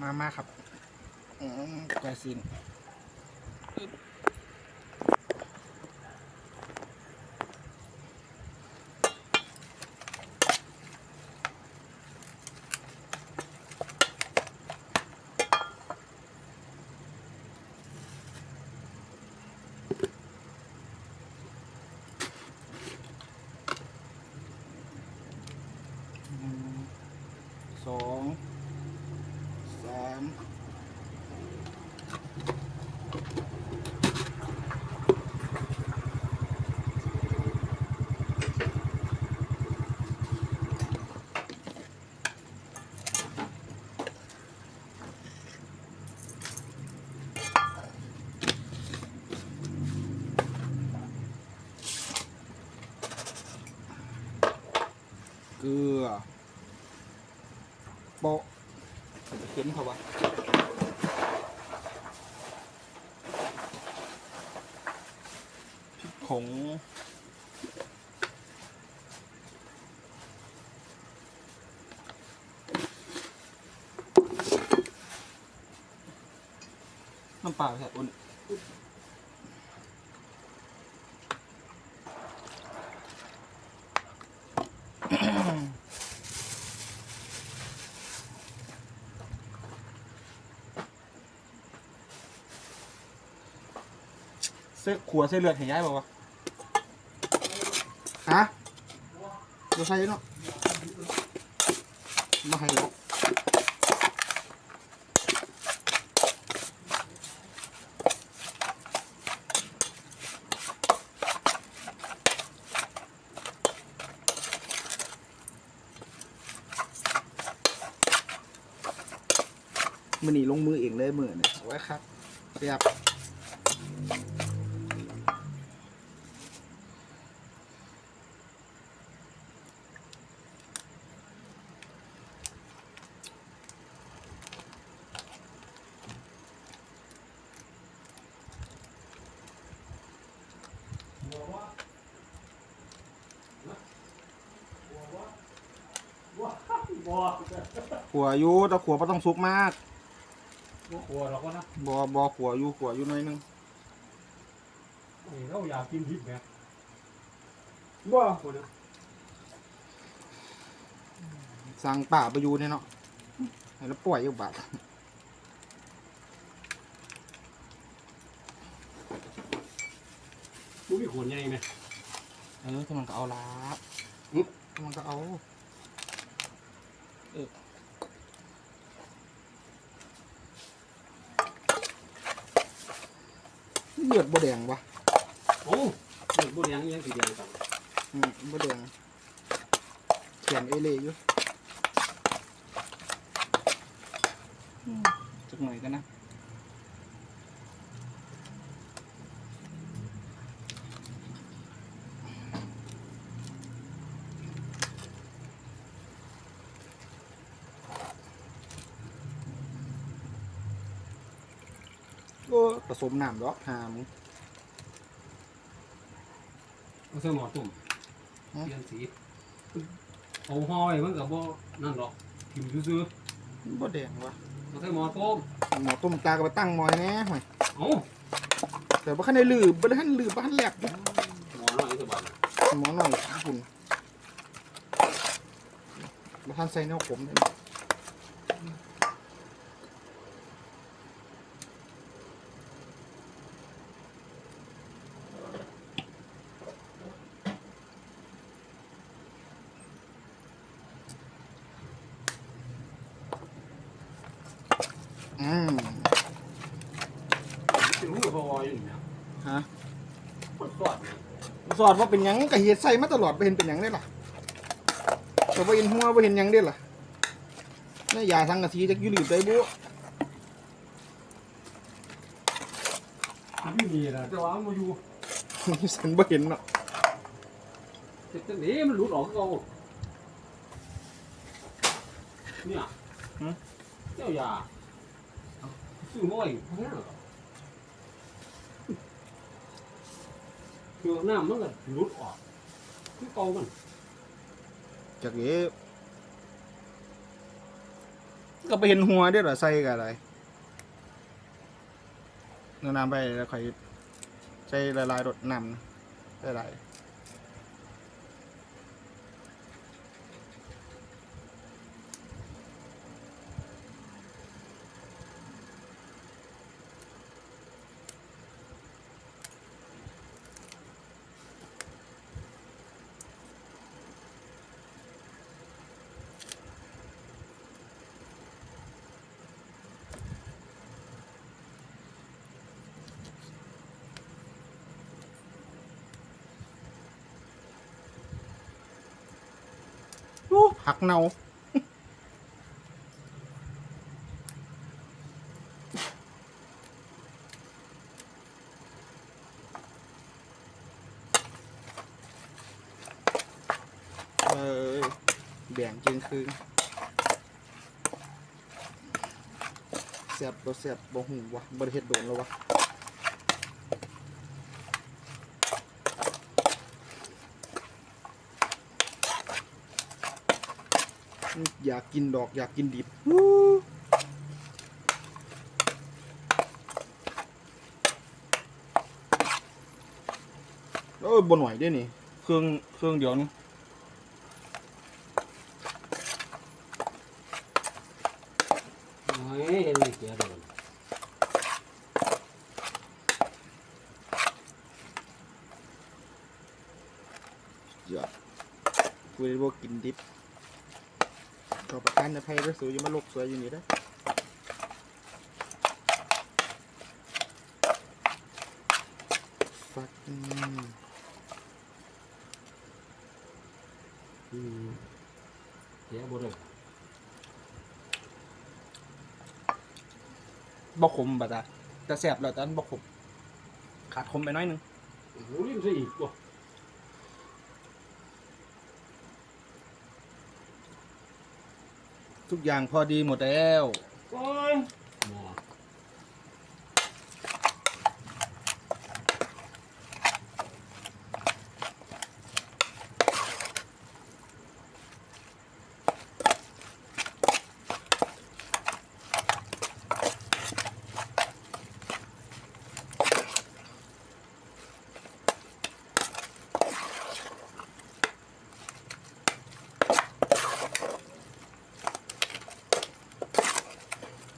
มามาครับอืมใจสินหนึ่งสองสาม เกลือโปะจะเข็นเขาวะพริกผง น้ำเปล่าใช่อุ่นเสื้อขัวเสื้อเลือดเห็นย้ายบอกว่าวะฮะเราใส่เนาะมาให้เรา มือหนีลงมือเองเลยมือเนี่ยเอาไว้ครับเสียบบัวขัวอยู่แต่ขัวไม่ต้องสุกมาก บัวเราก็นะบอบอขัวอยู่ขัวอยู่หน่อยนึงนี่เราอยากกินทิพย์ไงบัวคนนะสั่งป่าไปอยู่เนี่ยเนาะให้แล้วปล่อยอยู่บาดมึงมีขวดใหญ่ไหมเออที่มันก็เอาละอืมที่มันก็เอา เออ เลือดบดแดงวะโอ้เด็กบัวแดงยังสีแดงต่างอืมบดแดงเขียนเอเล่อยู่อืมจักหน่อยกันนะ มน้ำดอกหามเอาเสื้อหมอตุ่มฮะเปลี่ยนสีเอาห้อยมันกับบ่นั่นหรอกพิมพ์ซื้อบ่แดงวะๆเอาเสื้อหมอต้มหมอต้มตาก็ไปตั้งหมอยแน่ห่วยเอ้าแต่บ่คันได้ลืบบ่ได้ทันลืบบ่ทันแลบอยู่หมอน้อยสบายหมอหน่อยญี่ปุ่นบ่ทันใส่แนวขมเลยอืม ถึงมือพออยู่นี่นะ ฮะ คน สอดเนี่ยสอดว่าเป็นหยังก็เฮ็ดใส่มาตลอดบ่เห็นเป็นหยังได้ล่ะแต่บ่เห็นหัวบ่เห็นหยังได้ล่ะนี่ยาสังกะสีจักอยู่หลืบได้บุไม่มีนะแต่ว่ามันมาอยู่ฉันบ่เห็นเนาะแต่จังนี้มันหลุดออกก็เอาเนี่ยเจ้ายาซื้อมาไว้แพงเหร คือน้ำมันก็หลุดออกคือเก่ามันจากเอ๋ก็ไปเห็นหัวด้อเหรอใส่กับอะไรนำน้ำไปแล้วค่อยใส่ละลายรดน้ำละลายอู้ ผักเน่าเออแบ่งกินคืนเสียบบ่เสียบบ่หูวะบ่ได้เฮ็ดโดนแล้ววะ อืมอยากกินดอกอยากกินดิบอู้เอ้ยบ่หน่อยเด้นี่ เครื่องเครื่องเดียวนี่เฮ้ยเห็นมีเสียโดนยอดกูเลยบอกกินดิบ ขอประทานอภัยด้วยสูอยังมาลกสวยอยู่นี่ได้อฟักอืมอืมเสียบ่ได้บ่ขมบัดอะแต่แสบแล้วแต่อันบ่ขมขาดขมไปหน้อยหนึง โอ้โหรีบซะอีกว่ะ ทุกอย่างพอดีหมดแล้ว โอ้ย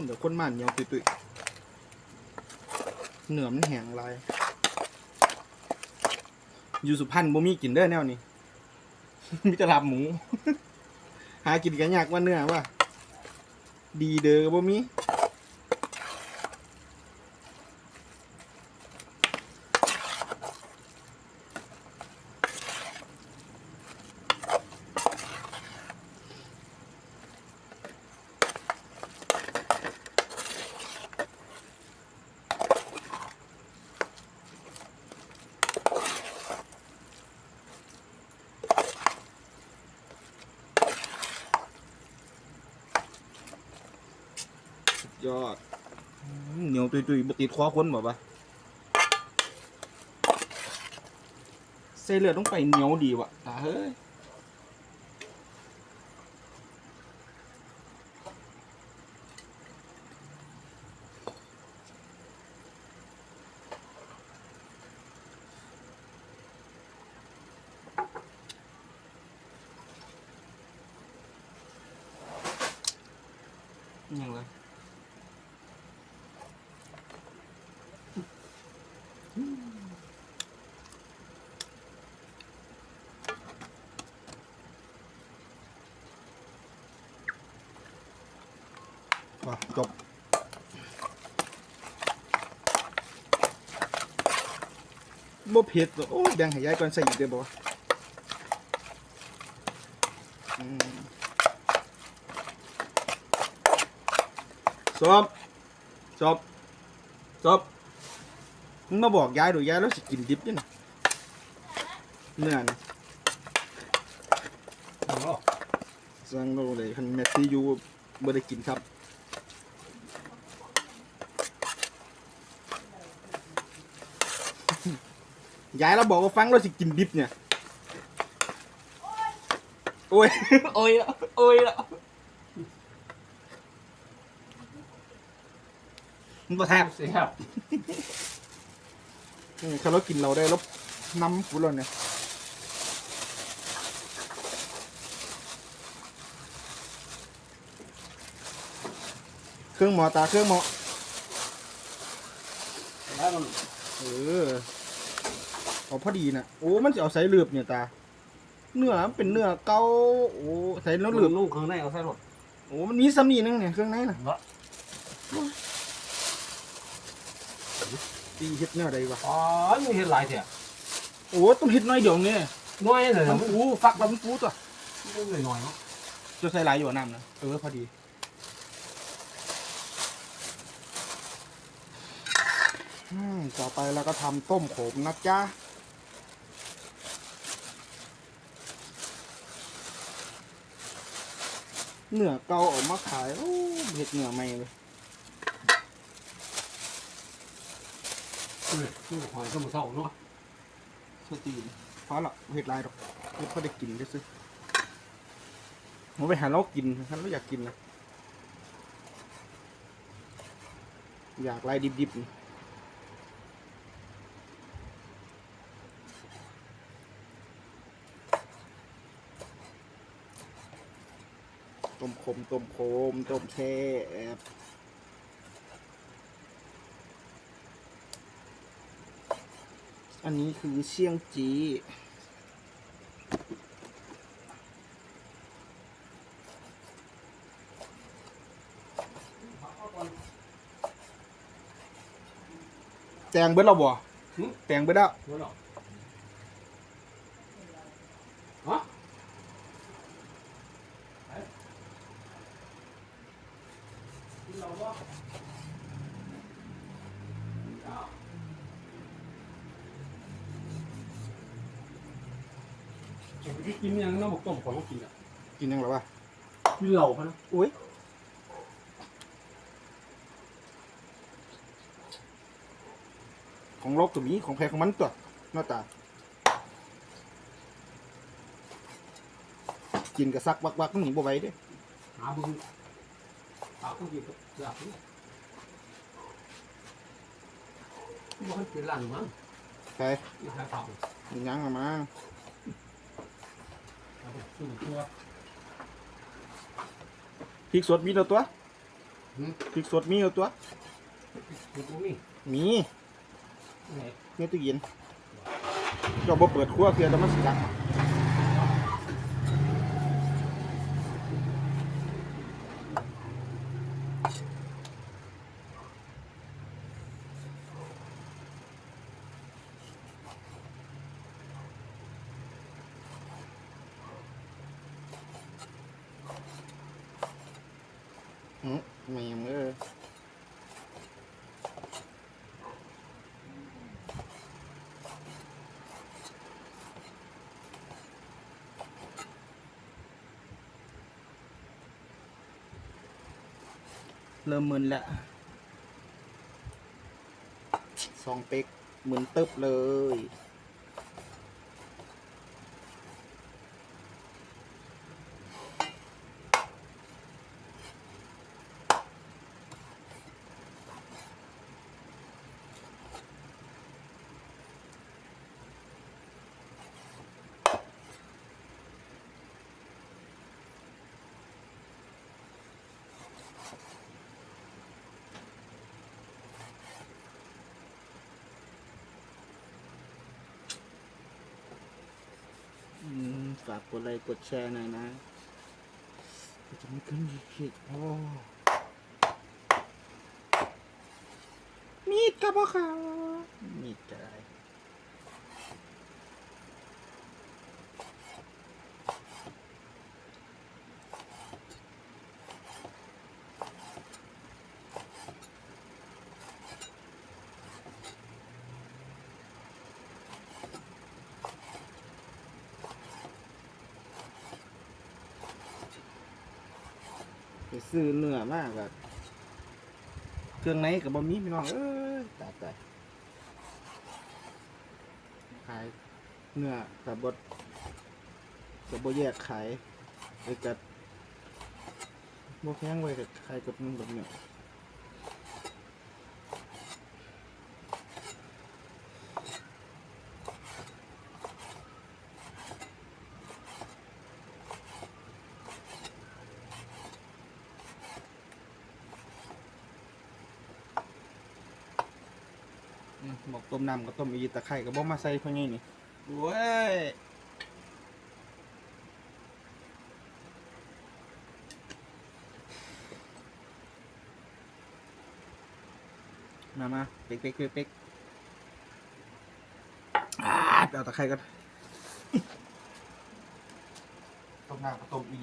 นเดี๋ยวคนมันเหนียวตุยๆเหนือมันแห้งลายอยู่สุพรรณบ่มีกินเด้อแนวนี้ มีแต่ลาบหมู หากินกันยากว่าเนื้อว่า ดีเด้อบ่มี ยอดเหนียวตุยๆบติดคอคนบอกว่าใส่เลือดต้องไปเหนียวดีวะตาเฮ้ยยังไง จบ บ่เผ็ดหรอกโอ้ยแบ่งให้ยายก่อนใส่อีกเด้อบ่วะอืมจบจบจบมึงมาบอกยายดูยายแล้วสิกินดิบยังไงเนื้อนะโอ้โหสั่งโลเลยคันแมตตี้ยูบ่ได้กินครับ ยายเราบอกว่าฟังเราสิกินดิบเนี่ย โอ้ย โอ้ยละโอ้ยละมันบ่แซ่บแซ่บอืมเขาเรากินเราได้แล้วน้ำกูแล้วเนี่ยเครื่องหมอตาเครื่องหมอแล้วมันเออ เอาพอดีนะโอ้ มันจะเอาใส่เหลือบเนี่ยตา เนื้อมันเป็นเนื้อเกาโอ้ใส่แล้วเหลือบลูกข้างในเอาใส่รถโอ้ มันมีซ้ำนี่นึงเนี่ยเครื่องในน่ะวะตีเฮ็ดเนื้อใดวะอ๋อนี่เห็นหลายเถอะโอ้ต้องเฮ็ดน้อยเดียวเนี่ยน้อยเลยมันะนมันปูฟักแล้วมันปูตัวหน่อยหน่อยเนาะจะใส่หลายอยู่น้ำนะเออพอดีอืมต่อไปเราก็ทำต้มโขมนะจ๊ะ เนื้อเกาออกมาขายโอ้เห็ดเนื้อใหม่เลยนี่หอยก็มาเศร้าเนาะสตีนเพราะละเห็ดลายดอกเห็ดพอได้กินได้ซื้อผมไปหาเรากินท่านเราอยากกินนะอยากลายดิบๆนี่ ต้มขมต้มโคมต้มแช่แอบอันนี้คือเชียงจีแตงเบิดเราบ่แตงเบิดแล้วเดี๋ยวหรอ กินยังน้ำหมกต้มของกินอะกินยังหรอวะกินเหล่าพะนะอุ้ยของโลกตัวนี้ของแพงของมันตัวหน้าตา กินกับซักวักวักมันหนีบ่ไหว้เด้หาบุญ ปากก็กินก็อยากนี่มันเป็นหลังมั้งใครนี่ใครปากมียังอะมาสูงตัวพริกสดมีตัวตัวหืม พริกสดมีตัวตัวคือตรงนี้มีไหนในตู้เย็นเจ้าบ่เปิดครัวเพื่อแต่มันสิจักอื มแม่งเอ้ยเริ่มมึนแล้วสองเป๊กมึนตึบเลย อืม ฝากกดไลค์กดแชร์หน่อยนะจะไม่ขึ้นขีดโอ้มีดกับพ่อขาวดอะไรไป ซื้อเนื้อมากแบบเครื่องในกับบะหมี่พี่น้องเอ้ยตายตายขายเนื้อกับบดกับบแยกขายไอ้กับบแพงไว้กับขายกับมันแบบเนี้ย ต้มน้ำก็ต้มอีตะไคร่ก็บ่มาใส่เพิ่นนี่นี่โว้ยมามาเป๊กเป๊กเป๊กเป๊กอ่าเอาตะไคร่ก็ต้มน้ำก็ต้มอี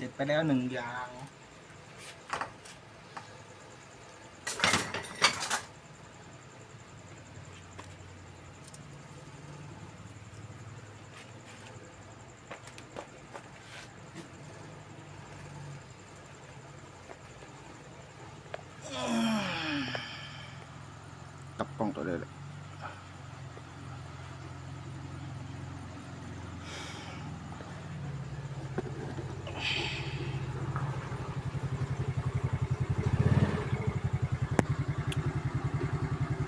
เสร็จไปแล้วหนึ่งอย่าง